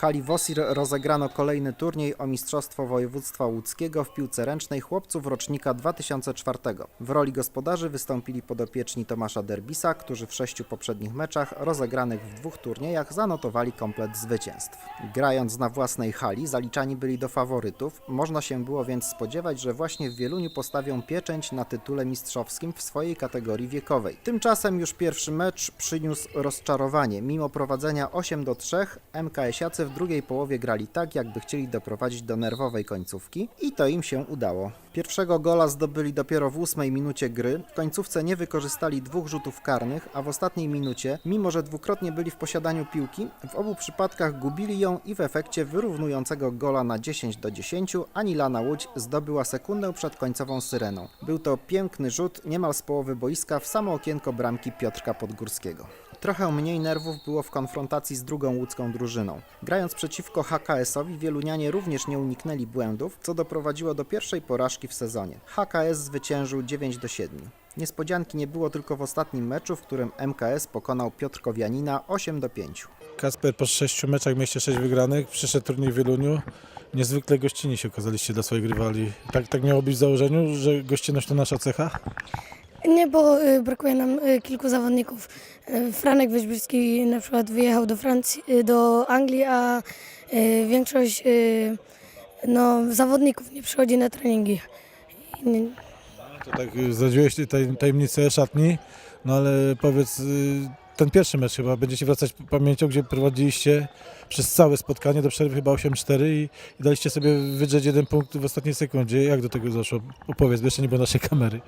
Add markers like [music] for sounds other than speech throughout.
hali Wosir rozegrano kolejny turniej o Mistrzostwo Województwa Łódzkiego w piłce ręcznej chłopców rocznika 2004. W roli gospodarzy wystąpili podopieczni Tomasza Derbisa, którzy w sześciu poprzednich meczach rozegranych w dwóch turniejach zanotowali komplet zwycięstw. Grając na własnej hali zaliczani byli do faworytów, można się było więc spodziewać, że właśnie w Wieluniu postawią pieczęć na tytule mistrzowskim w swojej kategorii wiekowej. Tymczasem już pierwszy mecz przyniósł rozczarowanie. Mimo prowadzenia 8 do 3, MKS-iacy w drugiej połowie grali tak, jakby chcieli doprowadzić do nerwowej końcówki i to im się udało. Pierwszego gola zdobyli dopiero w ósmej minucie gry. W końcówce nie wykorzystali dwóch rzutów karnych, a w ostatniej minucie, mimo że dwukrotnie byli w posiadaniu piłki, w obu przypadkach gubili ją i w efekcie wyrównującego gola na 10 do 10 Anilana Łódź zdobyła sekundę przed końcową syreną. Był to piękny rzut niemal z połowy boiska w samo okienko bramki Piotrka Podgórskiego. Trochę mniej nerwów było w konfrontacji z drugą łódzką drużyną. Grając przeciwko HKS-owi, wielunianie również nie uniknęli błędów, co doprowadziło do pierwszej porażki w sezonie. HKS zwyciężył 9 do 7. Niespodzianki nie było tylko w ostatnim meczu, w którym MKS pokonał Piotrkowianina 8 do 5. Kasper po sześciu meczach mieliście sześć wygranych, przyszedł turniej w Wieluniu. Niezwykle gościnni się okazaliście dla swoich rywali. Tak, tak miało być w założeniu, że gościnność to nasza cecha? Nie, bo y, brakuje nam y, kilku zawodników. Y, Franek Wyżbicki na przykład wyjechał do Francji, do Anglii, a większość no, zawodników nie przychodzi na treningi. Nie- To tak zdradziłeś taj, tajemnicę szatni, no ale powiedz, ten pierwszy mecz chyba będziecie wracać pamięcią, gdzie prowadziliście przez całe spotkanie do przerwy chyba 8-4 i, i daliście sobie wydrzeć jeden punkt w ostatniej sekundzie. Jak do tego doszło? Opowiedz, jeszcze nie było naszej kamery.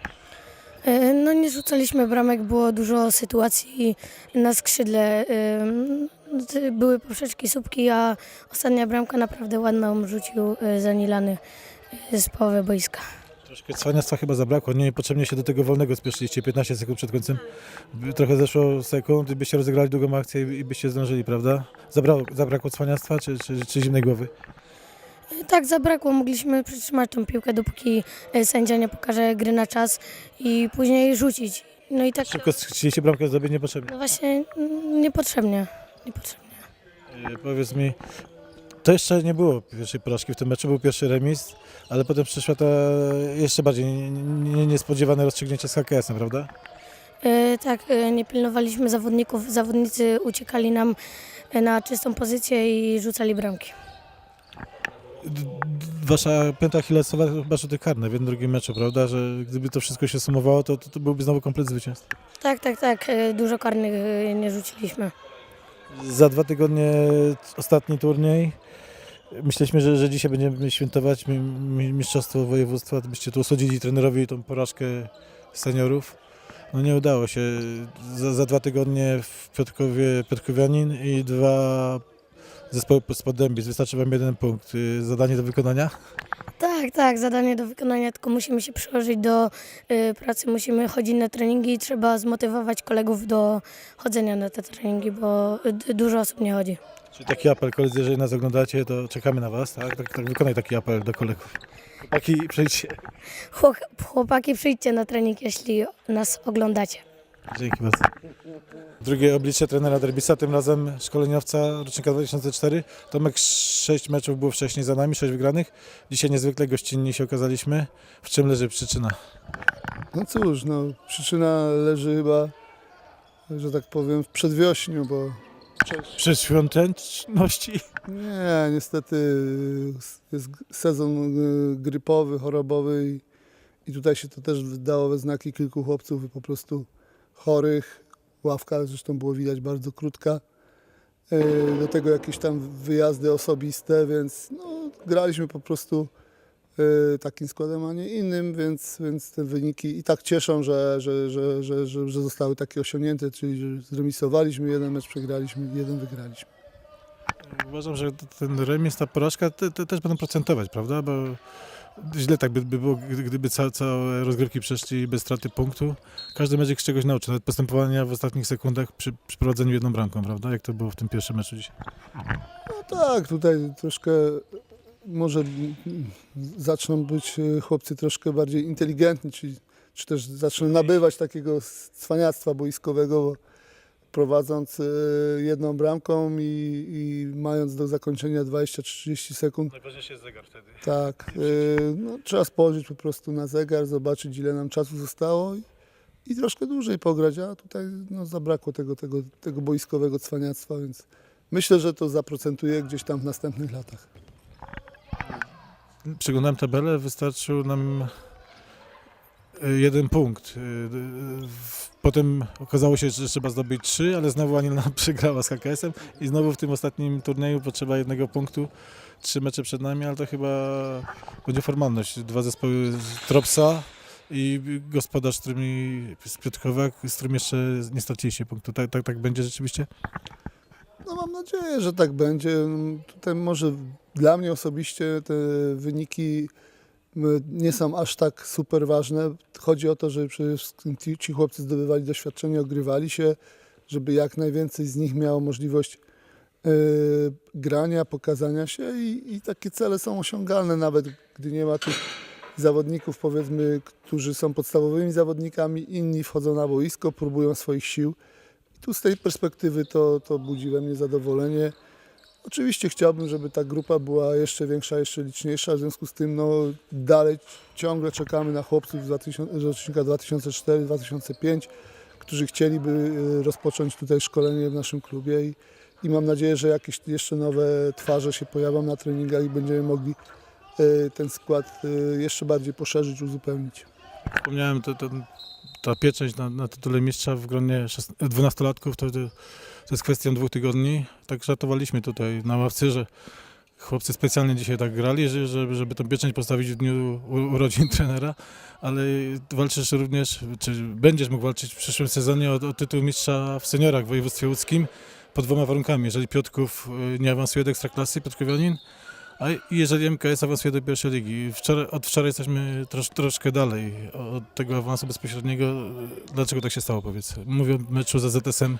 Y, No nie rzucaliśmy bramek, było dużo sytuacji na skrzydle. y, Były poprzeczki, słupki, a ostatnia bramka naprawdę ładną rzucił y, Zanilany z połowy boiska. Troszkę cwaniactwa chyba zabrakło, niepotrzebnie się do tego wolnego spieszyliście, 15 sekund przed końcem. Trochę zeszło sekund byście rozegrali długą akcję i byście zdążyli, prawda? Zabrakło cwaniactwa czy, czy, czy zimnej głowy? Tak, zabrakło. Mogliśmy przytrzymać tą piłkę, dopóki e, sędzia nie pokaże gry na czas i później rzucić. No i tak, Szybko chcieliście bramkę zdobyć niepotrzebnie. no właśnie mm, niepotrzebnie. niepotrzebnie. E, Powiedz mi, to jeszcze nie było pierwszej porażki w tym meczu, był pierwszy remis, ale potem przyszła ta jeszcze bardziej nie- nie- niespodziewane rozstrzygnięcie z HKS-em, prawda? E, tak, e, nie pilnowaliśmy zawodników. Zawodnicy uciekali nam e, na czystą pozycję i rzucali bramki. Wasza pięta Achillesowa chyba rzuty karne w jednym drugim meczu, prawda? Że gdyby to wszystko się sumowało, to, to, to byłby znowu komplet zwycięstw. Tak, tak, tak. e, Dużo karnych e, nie rzuciliśmy. Za dwa tygodnie ostatni turniej. Myśleliśmy, że, że dzisiaj będziemy świętować mi- mi- Mistrzostwo Województwa, byście tu osadzili trenerowi tą porażkę seniorów. No nie udało się. Za, za dwa tygodnie w Piotrkowie Piotrkowianin i dwa zespoły spod Dębic. Wystarczy Wam jeden punkt. Y, Zadanie do wykonania? Tak, tak, zadanie do wykonania, tylko musimy się przyłożyć do e, pracy, musimy chodzić na treningi i trzeba zmotywować kolegów do chodzenia na te treningi, bo d- dużo osób nie chodzi. Czyli taki apel, koledzy, jeżeli nas oglądacie, to czekamy na Was. Tak? Tak, tak, wykonaj taki apel do kolegów. Chłopaki, przyjdźcie. Chłop- Chłopaki, przyjdźcie na trening, jeśli nas oglądacie. Dzięki bardzo. Drugie oblicze trenera Derbisa, tym razem szkoleniowca rocznika 2004. Tomek 6 meczów było wcześniej za nami, 6 wygranych. Dzisiaj niezwykle gościnni się okazaliśmy. W czym leży przyczyna? No cóż, no, przyczyna leży chyba, że tak powiem, w przedwiośniu, bo Przedświąteczności. nie, niestety jest sezon y, grypowy, chorobowy i, i tutaj się to też dało we znaki kilku chłopców po prostu chorych. Ławka zresztą było widać bardzo krótka. Y, Do tego jakieś tam wyjazdy osobiste, więc no, graliśmy po prostu y, takim składem, a nie innym, więc, więc te wyniki i tak cieszą, że, że, że, że, że, że zostały takie osiągnięte, czyli zremisowaliśmy jeden mecz, przegraliśmy, jeden wygraliśmy. Uważam, że ten remis, ta porażka te, te też będą procentować, prawda? Bo źle tak by, by było, gdy- gdyby ca, całe rozgrywki przeszli bez straty punktu. Każdy mecz ich czegoś nauczy, nawet postępowania w ostatnich sekundach przy, przy prowadzeniu jedną bramką, prawda? Jak to było w tym pierwszym meczu dzisiaj. No tak, tutaj troszkę może zaczną być y, chłopcy troszkę bardziej inteligentni, czy, czy też zaczną nabywać takiego cwaniactwa boiskowego, bo prowadząc e, jedną bramką i, i mając do zakończenia 20-30 sekund, Najważniejszy jest zegar wtedy. tak, e, no, trzeba spojrzeć po prostu na zegar, zobaczyć ile nam czasu zostało i, i troszkę dłużej pograć, a tutaj no, zabrakło tego, tego, tego boiskowego cwaniactwa, więc myślę, że to zaprocentuje gdzieś tam w następnych latach. Przeglądałem tabelę, wystarczył nam y, jeden punkt. Potem okazało się, że trzeba zdobyć trzy, ale znowu Anila [laughs] przegrała z HKS-em i znowu w tym ostatnim turnieju potrzeba jednego punktu. Trzy mecze przed nami, ale to chyba będzie formalność. Dwa zespoły Tropsa i gospodarz, z którymi z z którym jeszcze nie straciliście punktu. Tak, tak, tak będzie rzeczywiście? No mam nadzieję, że tak będzie. Tutaj może dla mnie osobiście te wyniki nie są aż tak super ważne. Chodzi o to, żeby przede wszystkim ci, ci chłopcy zdobywali doświadczenie, ogrywali się, żeby jak najwięcej z nich miało możliwość e, grania, pokazania się i, i takie cele są osiągalne, nawet gdy nie ma tych zawodników, powiedzmy, którzy są podstawowymi zawodnikami, inni wchodzą na boisko, próbują swoich sił. Tu z tej perspektywy to, to budzi we mnie zadowolenie. Oczywiście chciałbym, żeby ta grupa była jeszcze większa, jeszcze liczniejsza, w związku z tym no, dalej ciągle czekamy na chłopców z 2000 z rocznika 2004-2005, którzy chcieliby e, rozpocząć tutaj szkolenie w naszym klubie i, i mam nadzieję, że jakieś jeszcze nowe twarze się pojawią na treningach i będziemy mogli e, ten skład e, jeszcze bardziej poszerzyć, uzupełnić. Wspomniałem, to, to, ta pieczęć na, na tytule mistrza w gronie 12-latków to, to, jest kwestią dwóch tygodni. Tak żartowaliśmy tutaj na ławce, że chłopcy specjalnie dzisiaj tak grali, że, żeby, żeby tą pieczęć postawić w dniu urodzin [laughs] trenera, ale walczysz również, czy będziesz mógł walczyć w przyszłym sezonie o, o tytuł mistrza w seniorach w województwie łódzkim pod dwoma warunkami. Jeżeli Piotrków y, nie awansuje do ekstraklasy, Piotrkowianin, a jeżeli MKS awansuje do pierwszej ligi, wczoraj, od wczoraj jesteśmy trosz, troszkę dalej od tego awansu bezpośredniego. Dlaczego tak się stało, powiedz? Mówię o meczu z ZSM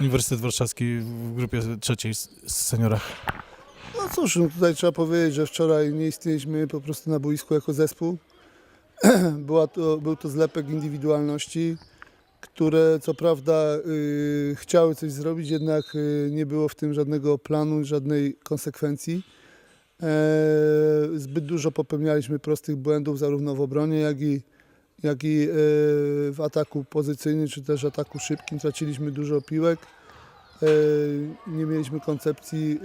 Uniwersytet Warszawski w grupie trzeciej z seniorach. No cóż, no tutaj trzeba powiedzieć, że wczoraj nie istnieliśmy po prostu na boisku jako zespół. [clears throat] Była to, był to zlepek indywidualności, które co prawda y, chciały coś zrobić, jednak y, nie było w tym żadnego planu, żadnej konsekwencji. E, zbyt dużo popełnialiśmy prostych błędów zarówno w obronie, jak i, jak i e, w ataku pozycyjnym, czy też ataku szybkim. Traciliśmy dużo piłek. E, nie mieliśmy koncepcji,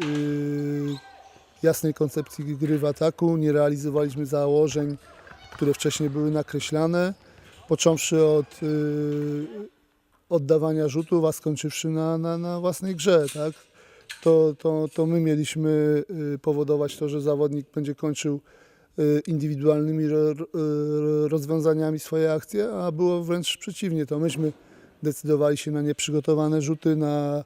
jasnej koncepcji gry w ataku, nie realizowaliśmy założeń, które wcześniej były nakreślane, począwszy od oddawania rzutów, a skończywszy na, na, na własnej grze. Tak? To, to, to my mieliśmy y, powodować to, że zawodnik będzie kończył y, indywidualnymi ro, ro, rozwiązaniami swoje akcje, a było wręcz przeciwnie. To myśmy decydowali się na nieprzygotowane rzuty, na,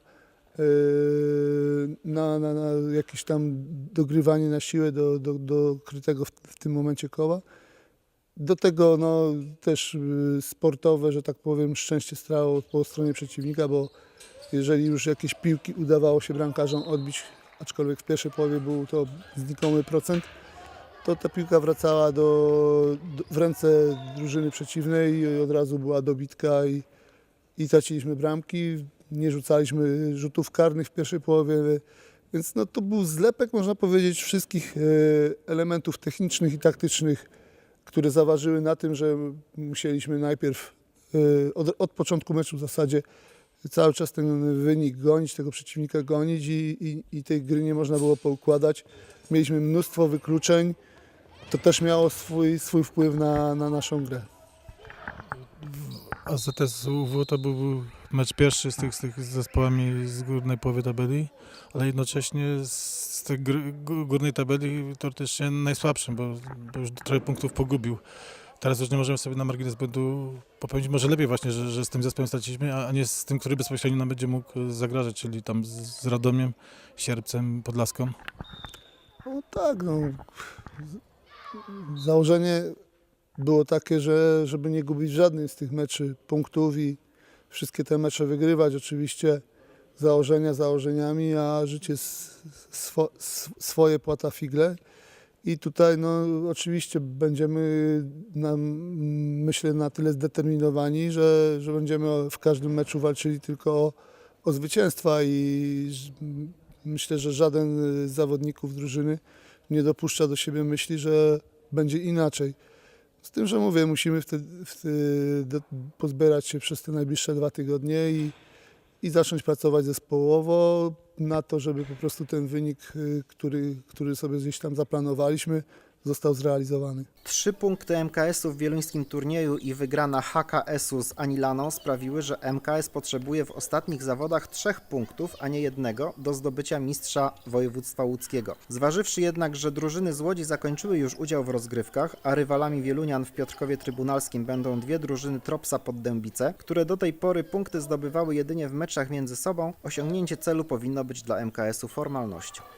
yy, na, na, na jakieś tam dogrywanie na siłę do, do, do krytego w, w tym momencie koła. Do tego no, też yy, sportowe, że tak powiem, szczęście strało po stronie przeciwnika, bo jeżeli już jakieś piłki udawało się bramkarzom odbić, aczkolwiek w pierwszej połowie był to znikomy procent, to ta piłka wracała do, do, w ręce drużyny przeciwnej i od razu była dobitka i, i traciliśmy bramki, nie rzucaliśmy rzutów karnych w pierwszej połowie, więc no to był zlepek, można powiedzieć, wszystkich e, elementów technicznych i taktycznych, które zaważyły na tym, że musieliśmy najpierw e, od, od początku meczu w zasadzie cały czas ten wynik gonić, tego przeciwnika gonić i, i, i tej gry nie można było poukładać. Mieliśmy mnóstwo wykluczeń, to też miało swój, swój wpływ na, na naszą grę. AZS UW to był mecz pierwszy z tych, z tych zespołami z górnej połowy tabeli, ale jednocześnie z tej górnej tabeli teoretycznie najsłabszym, bo, bo już trochę punktów pogubił. Teraz już nie możemy sobie na margines błędu popełnić. Może lepiej właśnie, że, że z tym zespołem straciliśmy, a nie z tym, który bezpośrednio nam będzie mógł zagrażać, czyli tam z, z Radomiem, Sierpcem, Podlaską. No tak, no. Z- Założenie było takie, że żeby nie gubić żadnej z tych meczy punktów i wszystkie te mecze wygrywać. Oczywiście założenia założeniami, a życie swo, swoje płata figle. I tutaj no, oczywiście będziemy na, myślę na tyle zdeterminowani, że, że będziemy w każdym meczu walczyli tylko o, o zwycięstwa i myślę, że żaden z zawodników drużyny nie dopuszcza do siebie myśli, że będzie inaczej. Z tym, że mówię, musimy wtedy, wtedy pozbierać się przez te najbliższe dwa tygodnie i, i zacząć pracować zespołowo na to, żeby po prostu ten wynik, y, który, który sobie gdzieś tam zaplanowaliśmy, został zrealizowany. Trzy punkty MKS-u w wieluńskim turnieju i wygrana HKS-u z Anilaną sprawiły, że MKS potrzebuje w ostatnich zawodach trzech punktów, a nie jednego, do zdobycia mistrza województwa łódzkiego. Zważywszy jednak, że drużyny z Łodzi zakończyły już udział w rozgrywkach, a rywalami wielunian w Piotrkowie Trybunalskim będą dwie drużyny Tropsa pod Dębice, które do tej pory punkty zdobywały jedynie w meczach między sobą, osiągnięcie celu powinno być dla MKS-u formalnością.